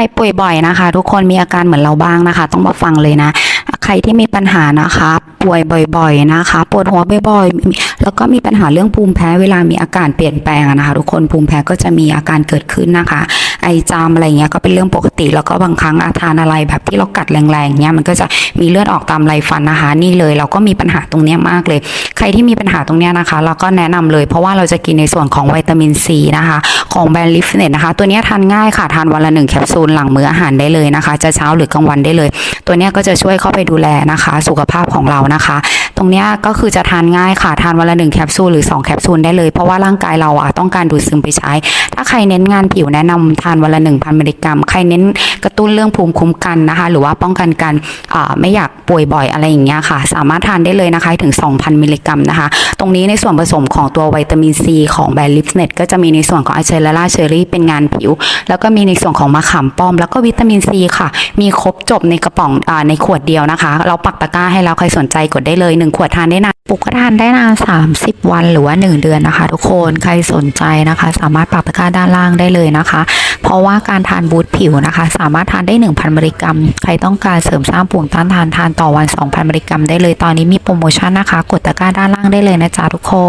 รป่วยบ่อยนะคะ ทุกคนมีอาการเหมือนเราบ้างนะคะ ต้องมาฟังเลยนะ ใครที่มีปัญหานะคะ ป่วยบ่อย ๆนะคะ ปวดหัวบ่อยๆ แล้วก็มีปัญหาเรื่องภูมิแพ้เวลามีอาการเปลี่ยนแปลงนะคะ ทุกคนภูมิแพ้ก็จะมีอาการเกิดขึ้นนะคะ ไอจามอะไรเงี้ยก็เป็นเรื่องปกติ แล้วก็บางครั้งอาทานอะไรแบบที่เรากัดแรงๆเนี้ยมันก็จะมีเลือดออกตามไรฟันนะคะ นี่เลยเราก็มีปัญหาตรงเนี้ยมากเลย ใครที่มีปัญหาตรงเนี้ยนะคะ เราก็แนะนำเลย เพราะว่าเราจะกินในส่วนของวิตามินซีนะคะ ของแบรนด์ลิฟเนตนะคะ ตัวเนี้ยทานง่ายค่ะทานวันละหนึ่งแคปซูลหลังมื้ออาหารได้เลยนะคะ จะเช้าหรือกลางวันได้เลย ตัวเนี้ยก็จะช่วยเข้าไปดูแลนะคะ สุขภาพของเรานะคะ ตรงเนี้ยก็คือจะทานง่ายค่ะทานวันละหนึ่งแคปซูลหรือ2แคปซูลได้เลยเพราะว่าร่างกายเราอะต้องการดูดซึมไปใช้ ถ้าใครเน้นงานผิวแนะนำทานวันละ1,000มิลลิกรัมใครเน้นกระตุ้นเรื่องภูมิคุ้มกันนะคะ หรือว่าป้องกันการไม่อยากป่วยบ่อยอะไรอย่างเงี้ยค่ะ สามารถทานได้เลยนะคะถึง 2,000มิลลิกรัมนะคะ ตรงนี้ในส่วนผสมของตัววิตามินซีของแบรนด์ลิปเน็ตก็จะมีในส่วนของอะเชลล่าเชอรี่เป็นงานผิว แล้วก็มีในส่วนของมะขามป้อม แล้วก็วิตามินซีค่ะ มีครบจบในกระป๋องอในขวดเดียวนะคะ เราปักตะกร้าให้แล้วใครสนใจกดได้เลย 1 ขวดทานได้นาน ปุกกระทานได้นาน 30 วันหรือว่า 1 เดือนนะคะ ทุกคนใครสนใจนะคะ สามารถปักตะกร้าด้านล่างได้เลยนะคะ เพราะว่าการทานบูทผิวนะคะ สามารถทานได้ 1,000มิลลิกรัม ใครต้องการเสริมสร้างภูมิต้านทานทานต่อวัน 2,000มิลลิกรัมได้เลยตอนนี้มีโปรโมชั่นนะคะ กดตะกร้าด้านล่างได้เลยนะจ๊ะทุกคน